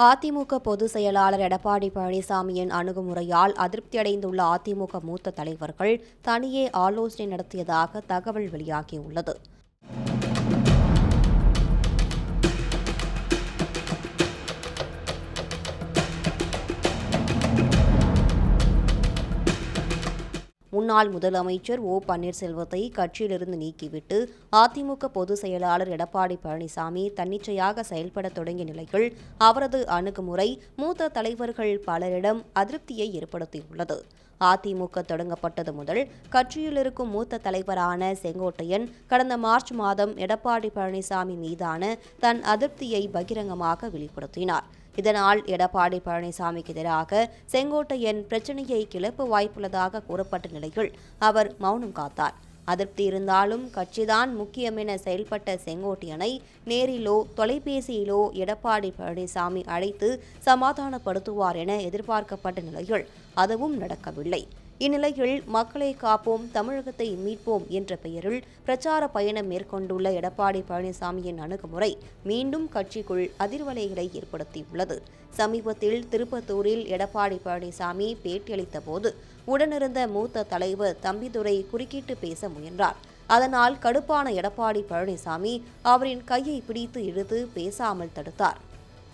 அதிமுக பொதுச் செயலாளர் எடப்பாடி பழனிசாமியின் அணுகுமுறையால் அதிருப்தியடைந்துள்ள அதிமுக மூத்த தலைவர்கள் தனியே ஆலோசனை நடத்தியதாக தகவல் வெளியாகியுள்ளது. முன்னாள் முதலமைச்சர் ஓ பன்னீர்செல்வத்தை கட்சியிலிருந்து நீக்கிவிட்டு அதிமுக பொதுச் செயலாளர் எடப்பாடி பழனிசாமி தன்னிச்சையாக செயல்பட தொடங்கிய நிலையில் அவரது அணுகுமுறை மூத்த தலைவர்கள் பலரிடம் அதிருப்தியை ஏற்படுத்தியுள்ளது. அதிமுக தொடங்கப்பட்டது முதல் கட்சியில் இருக்கும் மூத்த தலைவரான செங்கோட்டையன் கடந்த மார்ச் மாதம் எடப்பாடி பழனிசாமி மீதான தன் அதிருப்தியை பகிரங்கமாக வெளிப்படுத்தினார். இதனால் எடப்பாடி பழனிசாமிக்கு எதிராக செங்கோட்டையன் பிரச்சனையை கிளப்ப வாய்ப்புள்ளதாக கூறப்பட்ட நிலையில் அவர் மௌனம் காத்தார். அதிருப்தி இருந்தாலும் கட்சிதான் முக்கியம் என செயல்பட்ட செங்கோட்டையனை நேரிலோ தொலைபேசியிலோ எடப்பாடி பழனிசாமி அழைத்து சமாதானப்படுத்துவார் என எதிர்பார்க்கப்பட்ட நிலையில் அதுவும் நடக்கவில்லை. இந்நிலையில் மக்களை காப்போம் தமிழகத்தை மீட்போம் என்ற பெயரில் பிரச்சார பயணம் மேற்கொண்டுள்ள எடப்பாடி பழனிசாமியின் அணுகுமுறை மீண்டும் கட்சிக்குள் அதிர்வலைகளை ஏற்படுத்தியுள்ளது. சமீபத்தில் திருப்பத்தூரில் எடப்பாடி பழனிசாமி பேட்டியளித்த போது உடனிருந்த மூத்த தலைவர் தம்பிதுரை குறுக்கிட்டு பேச முயன்றார். அதனால் கடுப்பான எடப்பாடி பழனிசாமி அவரின் கையை பிடித்து இழுத்து பேசாமல் தடுத்தார்.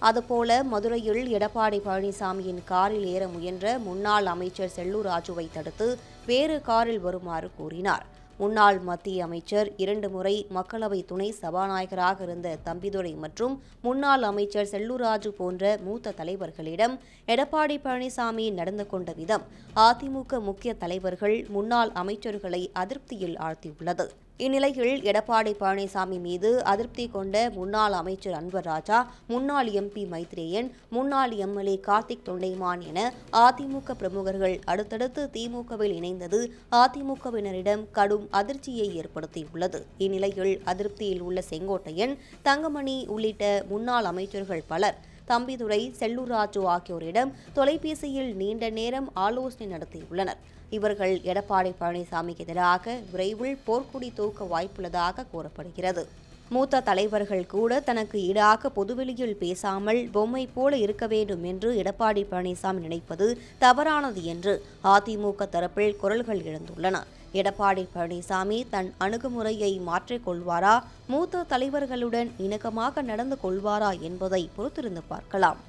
அதுபோல மதுரையில் எடப்பாடி பழனிசாமியின் காரில் ஏற முயன்ற முன்னாள் அமைச்சர் செல்லூர் ராஜுவை தடுத்து வேறு காரில் வருமாறு கூறினார் முன்னாள் மத்திய அமைச்சர் இரண்டு முறை மக்களவை துணை சபாநாயகராக இருந்த தம்பிதுரை மற்றும் முன்னாள் அமைச்சர் செல்லூராஜு போன்ற மூத்த தலைவர்களிடம் எடப்பாடி பழனிசாமி நடந்து கொண்ட விதம் அதிமுக முக்கிய தலைவர்கள் முன்னாள் அமைச்சர்களை அதிருப்தியில் ஆழ்த்தியுள்ளது. இந்நிலையில் எடப்பாடி பழனிசாமி மீது அதிருப்தி கொண்ட முன்னாள் அமைச்சர் அன்வர் ராஜா முன்னாள் எம்பி மைத்ரேயன் முன்னாள் எம்எல்ஏ கார்த்திக் தொண்டைமான் என அதிமுக பிரமுகர்கள் அடுத்தடுத்து திமுகவில் இணைந்தது அதிமுகவினரிடம் கடும் அதிர்ச்சியை ஏற்படுத்தியுள்ளது. இந்நிலையில் அதிருப்தியில் உள்ள செங்கோட்டையன் தங்கமணி உள்ளிட்ட முன்னாள் அமைச்சர்கள் பலர் தம்பிதுரை செல்லூர் ராஜு ஆகியோரிடம் தொலைபேசியில் நீண்ட நேரம் ஆலோசனை நடத்தியுள்ளனர். இவர்கள் எடப்பாடி பழனிசாமிக்கு எதிராக விரைவில் போர்க்குடி தூக்க வாய்ப்புள்ளதாக கூறப்படுகிறது. மூத்த தலைவர்கள் கூட தனக்கு ஈடாக பொதுவெளியில் பேசாமல் பொம்மை போல இருக்க வேண்டும் என்று எடப்பாடி பழனிசாமி நினைப்பது தவறானது என்று அதிமுக தரப்பில் குரல்கள் எழுந்துள்ளன. எடப்பாடி பழனிசாமி தன் அணுகுமுறையை மாற்றிக்கொள்வாரா மூத்த தலைவர்களுடன் இணக்கமாக நடந்து கொள்வாரா என்பதை பொறுத்திருந்து பார்க்கலாம்.